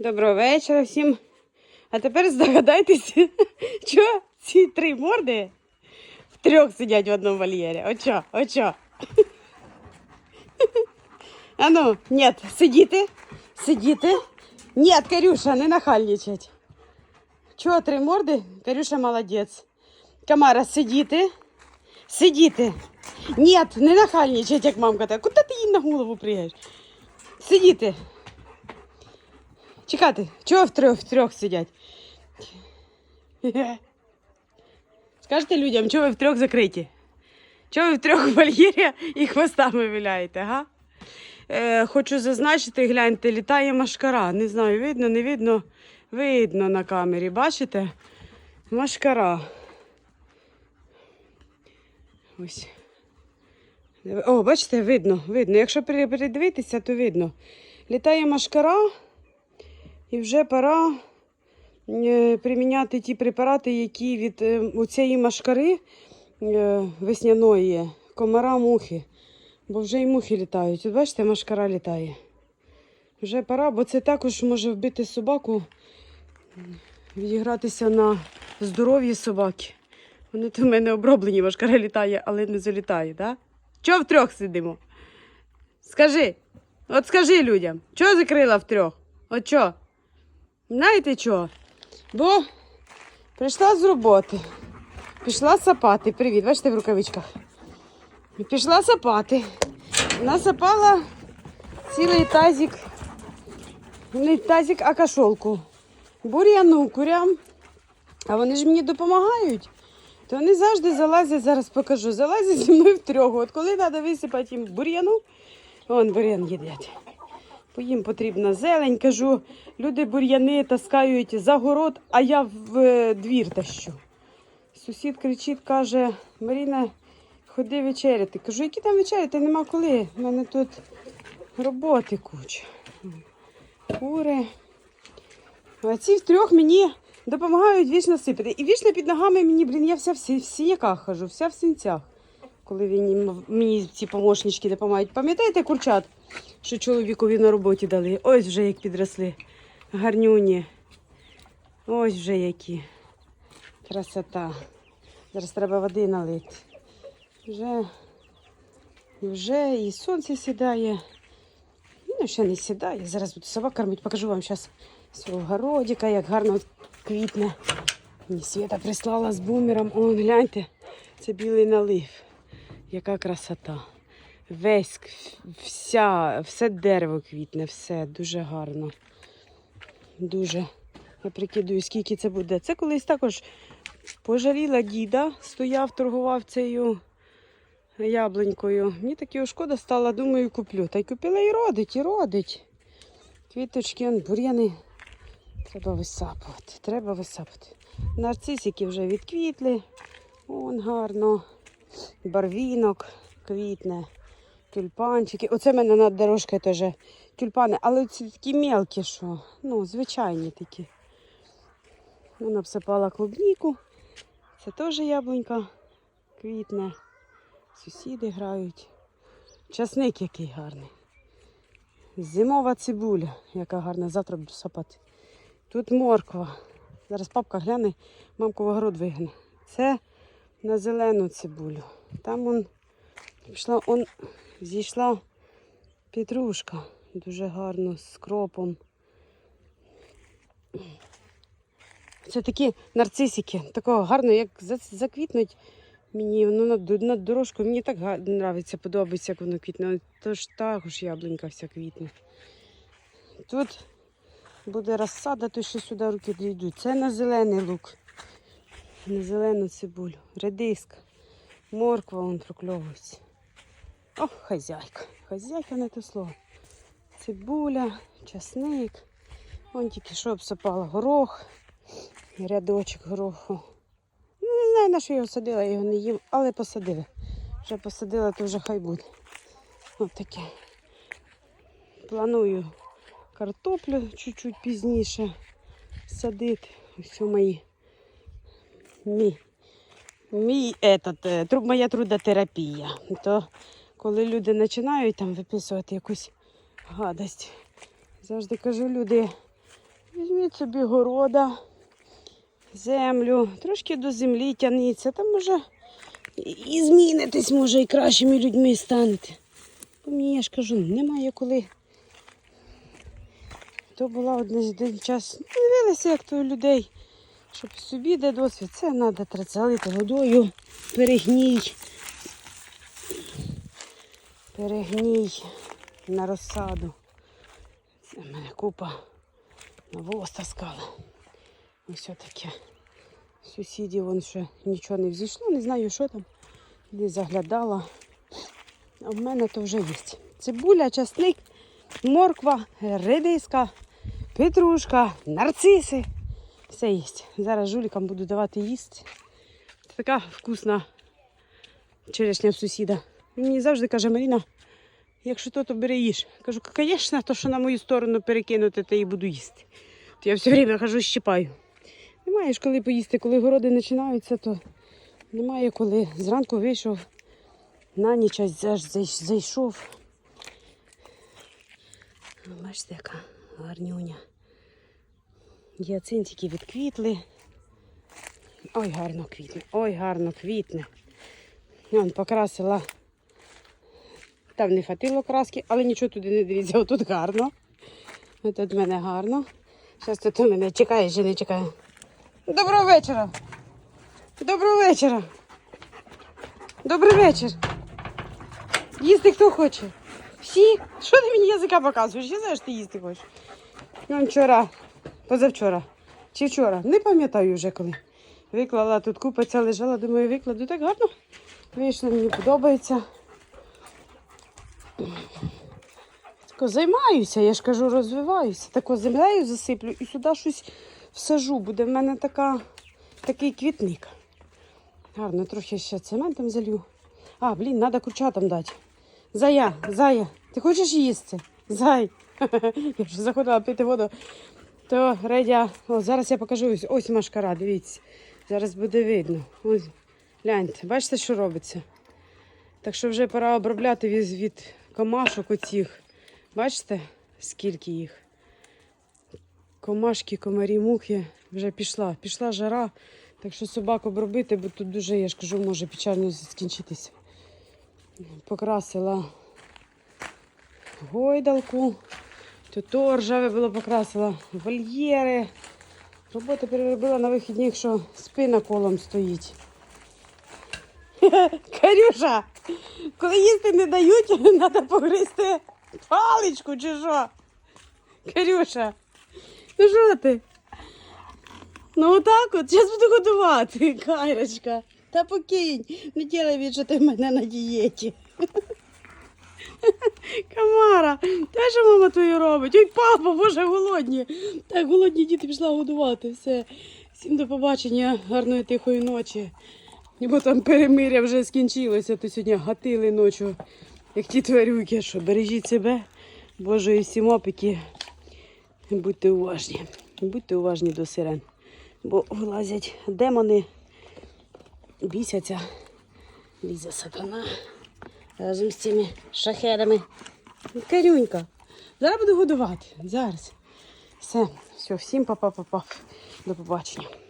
Доброго вечора всім. А тепер здогадайтеся, що ці три морди в трьох сидять в одному вольєрі. Очо, очо. А ну, ні, сидіти, сидіти. Ні, Карюша, не нахальничать. Чого три морди? Карюша молодець. Камара, сидіти. Сидіти. Ні, не нахальничать, як мамка. Куди ти їй на голову приїдеш? Сидіти. Чекати, чого в трьох, в трьох сидять? Скажете людям, чого ви в трьох закриті? Чого ви в трьох вольєрі і хвостами виляєте, га? Е, хочу зазначити, гляньте, літає машкара. Не знаю, видно, не видно. Видно на камері, бачите? Машкара. Ось. О, бачите, видно, видно. Якщо передивитися, то видно. Літає машкара. І вже пора е, приміняти ті препарати, які від е, цієї машкари е, весняної, комара мухи. Бо вже і мухи літають. От бачите, машкара літає. Вже пора, бо це також може вбити собаку, відігратися на здоров'ї собаки. Вони то в мене оброблені, машкара літає, але не залітає, так? Чого втрьох сидимо? Скажи, от скажи людям, чого закрила втрьох? От чого? Знаєте чого? Бо прийшла з роботи, пішла сапати. Привіт, бачите в рукавичках. Пішла сапати. Насапала цілий тазик, не тазик, а кашолку. Бур'яну курям. А вони ж мені допомагають. То вони завжди залазять, зараз покажу, залазять зі мною втрьох. От коли треба висипати їм бур'яну, вон бур'ян їдять. Їм потрібна зелень. Кажу, люди бур'яни таскають за город, а я в е, двір тащу. Сусід кричить, каже, Маріна, ходи вечеряти. Кажу, які там вечеряти? Нема коли. У мене тут роботи куча. Кури. А ці втрьох мені допомагають вічно сипати. І вічно під ногами мені, блін, я вся в сі- в хожу, вся в синцях. Коли він, мені ці помощнички допомагають. Пам'ятаєте курчат? Що чоловікові на роботі дали. Ось вже як підросли. Гарнюні. Ось вже які. Красота. Зараз треба води налити. Вже, вже і сонце сідає. Ну, ще не сідає. Зараз буду собак кормити. Покажу вам зараз свого городика, як гарно квітне. Мені Свята прислала з бумером. О, гляньте, це білий налив. Яка красота. Весь, вся, все дерево квітне, все дуже гарно. Дуже. Я прикидую, скільки це буде. Це колись також пожаліла діда, стояв, торгував цією яблунькою. Мені таки шкода стала, думаю, куплю. Та й купила і родить, і родить. Квіточки, он, бур'яни. Треба висапувати, треба висапувати. Нарцисики вже відквітли. Вон гарно. Барвінок квітне тюльпанчики. Оце в мене над дорожкою теж тюльпани, але ці такі мелкі, що, ну, звичайні такі. Вона обсипала клубніку. Це теж яблунька квітне. Сусіди грають. Часник який гарний. Зимова цибуля, яка гарна, завтра буду сапати. Тут морква. Зараз папка гляне, мамку в огород вигне. Це на зелену цибулю. Там он пішла он зійшла петрушка дуже гарно з кропом. Це такі нарцисики, такого гарно, як заквітнуть мені воно над дорожкою. Мені так нравиться, подобається, як воно квітне. Тож також яблунька вся квітне. Тут буде розсада, то ще сюди руки дійдуть. Це на зелений лук, на зелену цибулю, редиска, морква вон прокльовується. Ох, хазяйка. Хазяйка не те слово. Цибуля, часник. Вон тільки що обсипала горох, рядочок гороху. Ну, не знаю, на що його садила, його не їм, але посадила. Вже посадила, то вже хай буде. Ось таке. Планую картоплю чуть-чуть пізніше садити. Ось мої. Мій, мій этот, е, моя трудотерапія. То коли люди починають там виписувати якусь гадость. Завжди кажу, люди, Візьміть собі города, землю, трошки до землі тягніться, там може і- змінитесь, може, і кращими людьми станете. Бо мені я ж кажу, немає коли. То була один, час. ну, Дивилися, як то у людей, щоб собі де досвід, це треба залити водою, перегній. Перегній на розсаду. Це в мене купа навоз таскала. І все таке. Сусідів вон ще нічого не взійшло, не знаю, що там. Не заглядала. А в мене то вже є. Цибуля, часник, морква, редиска, петрушка, нарциси. Все є. Зараз жулікам буду давати їсти. Це така вкусна черешня в сусіда. Він мені завжди каже, Маріна, якщо то, то бери їж. Кажу, звісно, то, що на мою сторону перекинути, то і буду їсти. То я все время хожу щипаю. Немає ж коли поїсти, коли городи починаються, то немає коли. Зранку вийшов, на ніч аж зайшов. Бачите, яка гарнюня. Гіацинтики відквітли. Ой, гарно квітне, ой, гарно квітне. Вон покрасила. Там не хватило краски, але нічого туди не дивіться, отут гарно. Тут в мене гарно. Зараз тут у мене чекає чи не чекає. Доброго вечора. Доброго вечора. Добрий вечір. Їсти хто хоче? Всі? Що ти мені язика показуєш? Я знаю, що ти їсти хочеш. Я вчора, позавчора чи вчора, не пам'ятаю вже коли. Виклала тут купа ця лежала, думаю, викладу так гарно. Вийшло, мені подобається. Займаюся, я ж кажу, розвиваюся. Тако землею засиплю і сюди щось всажу. Буде в мене така, такий квітник. Гарно, трохи ще цементом залью. А, блін, треба курчатам дати. Зая, зая, ти хочеш їсти? Зай. Я вже заходила пити воду. То Редя, о, зараз я покажу ось, ось машкара, дивіться. Зараз буде видно. Ось, гляньте, бачите, що робиться? Так що вже пора обробляти від комашок оцих. Бачите, скільки їх? Комашки, комарі, мухи вже пішла. Пішла жара. Так що собак обробити, бо тут дуже, я ж кажу, може печально скінчитися. Покрасила гойдалку. Тут ржаве було покрасила вольєри. Роботу переробила на вихідних, що спина колом стоїть. Карюша, коли їсти не дають, треба погризти паличку чи що? Карюша, ну що ти? Ну отак от, зараз буду годувати, Кайрочка. Та покинь, не ділай від, в мене на дієті. Камара, те, що мама твою робить? Ой, папа, боже, голодні. Так, голодні діти пішла годувати. Все. Всім до побачення, гарної тихої ночі. Бо там перемиря вже скінчилося, то сьогодні гатили ночі, як ті тварюки, що бережіть себе, Боже, і всім опіки. Будьте уважні. Будьте уважні до сирен. Бо вилазять демони, бісяться, лізе сатана разом з цими шахерами. Карюнька, зараз буду годувати. Зараз. Все, все, всім па-па-па-па. До побачення.